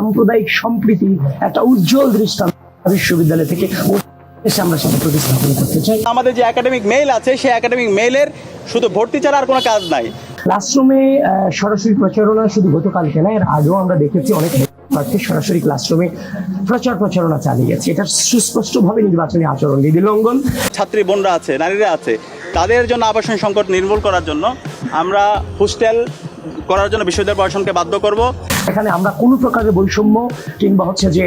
সাম্প্রদায়িক সম্প্রীতি একটা উজ্জ্বল দৃষ্টান্ত বিশ্ববিদ্যালয় থেকে আমরা সেটা প্রতিস্থাপন করতে চাই। আমাদের যে একাডেমিক মেইল আছে সেই একাডেমিক মেইলের শুধু ভর্তি ছাড়া আর কোনো কাজ নাই। ক্লাসরুমে সরাসরি প্রচারণা শুধু গতকালকে না এর আগেও আমরা দেখেছি অনেক প্রার্থী সরাসরি ক্লাসরুমে প্রচার প্রচারণা চালিয়ে গেছে। এটা সুস্পষ্টভাবে নির্বাচনী আচরণ। বিধি লঙ্ঘন ছাত্রী বোনরা আছে নারীরা আছে তাদের জন্য আবাসন সংকট নির্মূল করার জন্য আমরা হোস্টেল করার জন্য বিশ্ববিদ্যালয় প্রশাসনকে বাধ্য করব। এখানে আমরা কোনো প্রকারের বৈষম্য কিংবা হচ্ছে যে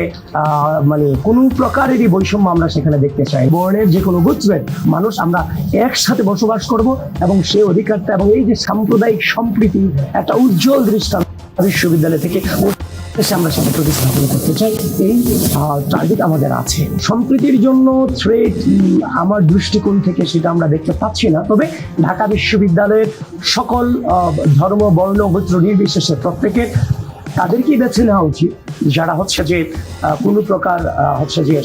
মানে কোনো প্রকারেরই বৈষম্য আমরা সেখানে দেখতে চাই। বর্ণের যে কোনো গোত্রের মানুষ আমরা একসাথে বসবাস করব এবং সেই অধিকারটা এবং এই যে সাম্প্রদায়িক সম্প্রীতি, একটা উজ্জ্বল দৃষ্টান্ত বিশ্ববিদ্যালয় থেকে আমরা সেটা প্রতিস্থাপন করতে চাই। এই টার্গেট আমাদের আছে। সম্প্রীতির জন্য থ্রেট আমার দৃষ্টিকোণ থেকে সেটা আমরা দেখতে পাচ্ছি না। তবে ঢাকা বিশ্ববিদ্যালয়ের সকল ধর্ম, বর্ণ, গোত্র নির্বিশেষে প্রত্যেকের তাদেরকেই বেছে নেওয়া উচিত, যারা হচ্ছে যে কোনো প্রকার হচ্ছে যে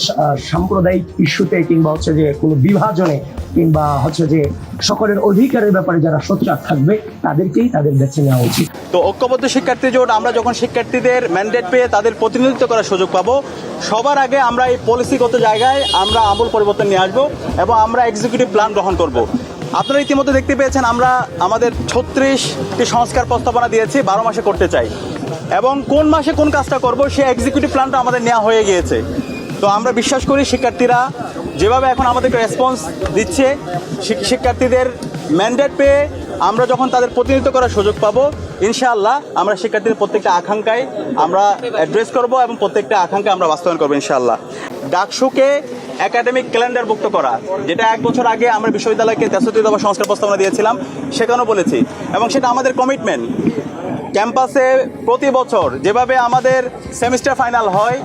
সাম্প্রদায়িক ইস্যুতে কিংবা হচ্ছে যে, কোনো বিভাজনে কিংবা হচ্ছে যে, সকলের অধিকারের ব্যাপারে যারা সোচ্চার থাকবে, তাদেরকেই তাদের বেছে নেওয়া উচিত। তো ঐক্যবদ্ধ শিক্ষার্থী জোট, আমরা যখন শিক্ষার্থীদের ম্যান্ডেট পেয়ে তাদের প্রতিনিধিত্ব করার সুযোগ পাবো, সবার আগে আমরা এই পলিসিগত জায়গায় আমরা আমূল পরিবর্তন নিয়ে আসব এবং আমরা এক্সিকিউটিভ প্ল্যান গ্রহণ করব। আপনারা ইতিমধ্যে দেখতে পেয়েছেন, আমরা আমাদের ছত্রিশটি সংস্কার প্রস্তাবনা দিয়েছি, বারো মাসে করতে চাই। এবং কোন মাসে কোন কাজটা করব সেই এক্সিকিউটিভ প্ল্যানটা আমাদের নেওয়া হয়ে গিয়েছে। তো আমরা বিশ্বাস করি শিক্ষার্থীরা যেভাবে এখন আমাদেরকে রেসপন্স দিচ্ছে শিক্ষার্থীদের ম্যান্ডেট পেয়ে আমরা যখন তাদের প্রতিনিধিত্ব করার সুযোগ পাবো, ইনশাআল্লাহ আমরা শিক্ষার্থীদের প্রত্যেকটা আকাঙ্ক্ষায় আমরা অ্যাড্রেস করব এবং প্রত্যেকটা আকাঙ্ক্ষা আমরা বাস্তবায়ন করব, ইনশাআল্লাহ। ডাকসুকে একাডেমিক ক্যালেন্ডারভুক্ত করা, যেটা এক বছর আগে আমরা বিশ্ববিদ্যালয়কে তেষট্টি দফা সংস্কার প্রস্তাবনা দিয়েছিলাম, সেখানেও বলেছি। এবং সেটা আমাদের কমিটমেন্ট ক্যাম্পাসে প্রতি বছর যেভাবে আমাদের সেমিস্টার ফাইনাল হয়,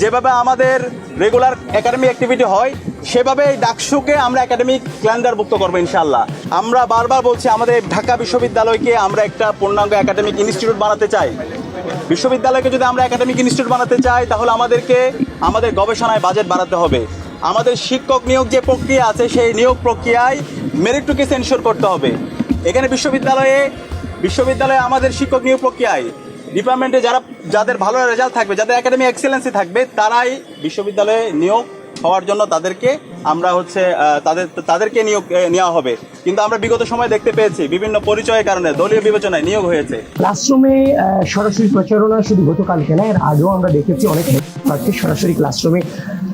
যেভাবে আমাদের রেগুলার একাডেমিক অ্যাক্টিভিটি হয় সেভাবে ডাকসুকে আমরা একাডেমিক ক্যালেন্ডারভুক্ত করব ইনশাল্লাহ আমরা বারবার বলছি, আমাদের ঢাকা বিশ্ববিদ্যালয়কে আমরা একটা পূর্ণাঙ্গ একাডেমিক ইনস্টিটিউট বানাতে চাই। বিশ্ববিদ্যালয়কে যদি আমরা একাডেমিক ইনস্টিটিউট বানাতে চাই, তাহলে আমাদেরকে আমাদের গবেষণায় বাজেট বাড়াতে হবে। আমাদের শিক্ষক নিয়োগ যে প্রক্রিয়া আছে, সেই নিয়োগ প্রক্রিয়ায় মেরিটটুকে সেন্সর করতে হবে। এখানে বিশ্ববিদ্যালয়ে বিশ্ববিদ্যালয়ে আমাদের শিক্ষক নিয়োগ প্রক্রিয়ায় ডিপার্টমেন্টে যারা, যাদের ভালো রেজাল্ট থাকবে, যাদের একাডেমি এক্সেলেন্সি থাকবে, তারাই বিশ্ববিদ্যালয়ে নিয়োগ হওয়ার জন্য তাদেরকে আমরা হচ্ছে তাদের, তাদেরকে নিয়োগ নেওয়া হবে। কিন্তু আমরা বিগত সময় দেখতে পেয়েছি, বিভিন্ন পরিচয়ের কারণে দলীয় বিবেচনায় নিয়োগ হয়েছে। ক্লাসরুমে সরাসরি প্রচারণা শুধু গতকালকে না, এর আগেও আমরা দেখেছি অনেক প্রার্থী সরাসরি ক্লাসরুমে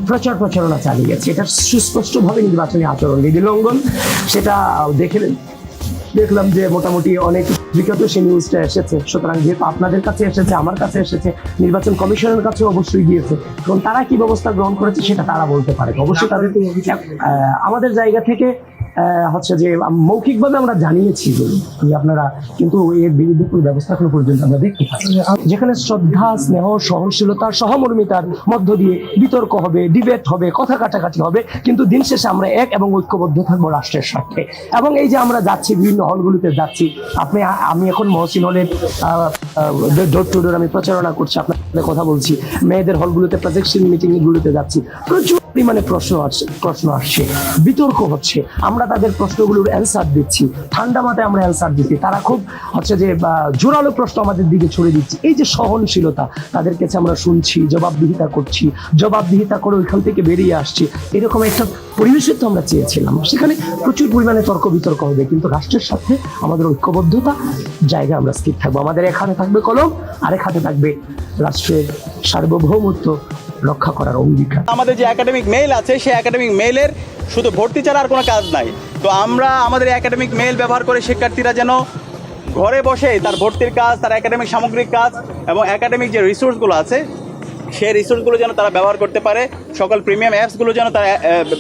প্রচার প্রচারণা চালিয়ে গেছে। এটা সুস্পষ্টভাবে নির্বাচনী আচরণ বিধি লঙ্ঘন, সেটা দেখে দেখলাম যে মোটামুটি অনেক বিগত সে নিউজটা এসেছে। সুতরাং যেহেতু আপনাদের কাছে এসেছে আমার কাছে এসেছে নির্বাচন কমিশনের কাছে অবশ্যই গিয়েছে এবং তারা কি ব্যবস্থা গ্রহণ করেছে সেটা তারা বলতে পারে। অবশ্যই তাদের আহ, আমাদের জায়গা থেকে হচ্ছে যে মৌখিকভাবে আমরা জানিয়েছি যে আপনারা কিন্তু এর বিরুদ্ধে কোনো ব্যবস্থা এখনও পর্যন্ত আমরা দেখতে পাচ্ছি যেখানে শ্রদ্ধা, স্নেহ, সহনশীলতা, সহমর্মিতার মধ্য দিয়ে বিতর্ক হবে ডিবেট হবে, কথা কাটাকাটি হবে, কিন্তু দিন শেষে আমরা এক এবং ঐক্যবদ্ধ থাকব রাষ্ট্রের স্বার্থে। এবং এই যে আমরা যাচ্ছি, বিভিন্ন হলগুলোতে যাচ্ছি, আপনি, আমি এখন মহসিন হলের ডোর টু ডোর আমি প্রচারণা করছি, আপনাদের কথা বলছি। মেয়েদের হলগুলোতে প্রজেকশন মিটিং গুলোতে যাচ্ছি। প্রচুর পরিমাণে প্রশ্ন আসছে প্রশ্ন আসছে, বিতর্ক হচ্ছে। আমরা তাদের প্রশ্নগুলোর অ্যান্সার দিচ্ছি। ঠান্ডা মাথায় আমরা অ্যান্সার দিচ্ছি। তারা খুব হচ্ছে যে জোরালো প্রশ্ন আমাদের দিকে ছড়ে দিচ্ছে। এই যে সহনশীলতা, তাদের কাছে আমরা শুনছি, জবাবদিহিতা করছি, জবাবদিহিতা করে ওইখান থেকে বেরিয়ে আসছি। এরকম একটা পরিবেশের তো আমরা চেয়েছিলাম। সেখানে প্রচুর পরিমাণে তর্ক বিতর্ক হবে, কিন্তু রাষ্ট্রের সাথে আমাদের ঐক্যবদ্ধতা জায়গায় আমরা স্থির থাকব। আমাদের এক হাতে থাকবে কলম এক হাতে থাকবে রাষ্ট্রের সার্বভৌমত্ব রক্ষা করার অঙ্গীকার। আমাদের যে একাডেমিক মেইল আছে, সেই একাডেমিক মেইলের শুধু ভর্তি ছাড়া আর কোনো কাজ নাই। তো আমরা আমাদের একাডেমিক মেইল ব্যবহার করে শিক্ষার্থীরা যেন ঘরে বসে তার ভর্তির কাজ, তার একাডেমিক সামগ্রিক কাজ এবং একাডেমিক যে রিসোর্সগুলো আছে সেই রিসোর্সগুলো যেন তারা ব্যবহার করতে পারে, সকল প্রিমিয়াম অ্যাপসগুলো যেন তারা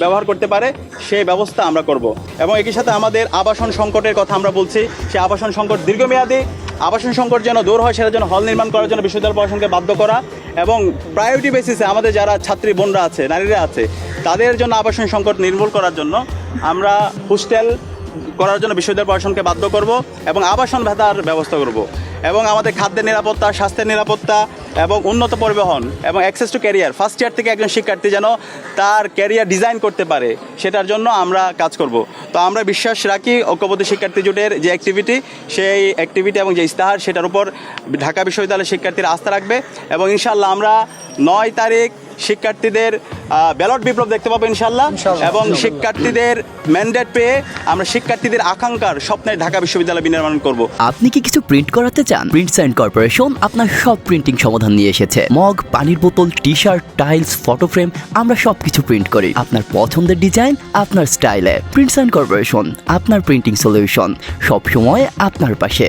ব্যবহার করতে পারে সেই ব্যবস্থা আমরা করব। এবং একই সাথে আমাদের আবাসন সংকটের কথা আমরা বলছি সেই আবাসন সংকট দীর্ঘমেয়াদী, আবাসন সংকট যেন দূর হয়, সেটা যেন হল নির্মাণ করার জন্য বিশ্ববিদ্যালয় প্রশাসনকে বাধ্য করা এবং প্রায়োরিটি বেসিসে আমাদের যারা ছাত্রী, বোনরা আছে, নারীরা আছে, তাদের জন্য আবাসন সংকট নির্মূল করার জন্য আমরা হোস্টেল করার জন্য বিশ্ববিদ্যালয় প্রশাসনকে বাধ্য করব এবং আবাসন ভাতার ব্যবস্থা করব। এবং আমাদের খাদ্যের নিরাপত্তা, স্বাস্থ্যের নিরাপত্তা এবং উন্নত পরিবহন এবং access to career first year থেকে একজন শিক্ষার্থী যেন তার ক্যারিয়ার ডিজাইন করতে পারে, সেটার জন্য আমরা কাজ করব। তো আমরা বিশ্বাস রাখি ঐক্যবদ্ধ শিক্ষার্থী জোটের যে অ্যাক্টিভিটি সেই অ্যাক্টিভিটি এবং যে ইস্তাহার, সেটার উপর ঢাকা বিশ্ববিদ্যালয়ের শিক্ষার্থীরা আস্থা রাখবে এবং ইনশাল্লাহ আমরা নয় তারিখ শিক্ষার্থীদের ব্যালট বিপ্লব দেখতে পাবো ইনশাল্লাহ এবং শিক্ষার্থীদের ম্যান্ডেট পেয়ে আমরা শিক্ষার্থীদের আকাঙ্ক্ষার স্বপ্নের ঢাকা বিশ্ববিদ্যালয় বিনির্মাণ করব। আপনি কি কিছু প্রিন্ট করাতে চান? প্রিন্টস অ্যান্ড কর্পোরেশন আপনার সব প্রিন্টিং সমাধান নিয়ে এসেছে। মগ পানির বোতল T shirt tiles photo frame আমরা সব কিছু প্রিন্ট করি। আপনার পছন্দের ডিজাইন আপনার স্টাইলে প্রিন্টস অ্যান্ড কর্পোরেশন আপনার প্রিন্টিং সলিউশন সব সময় আপনার পাশে।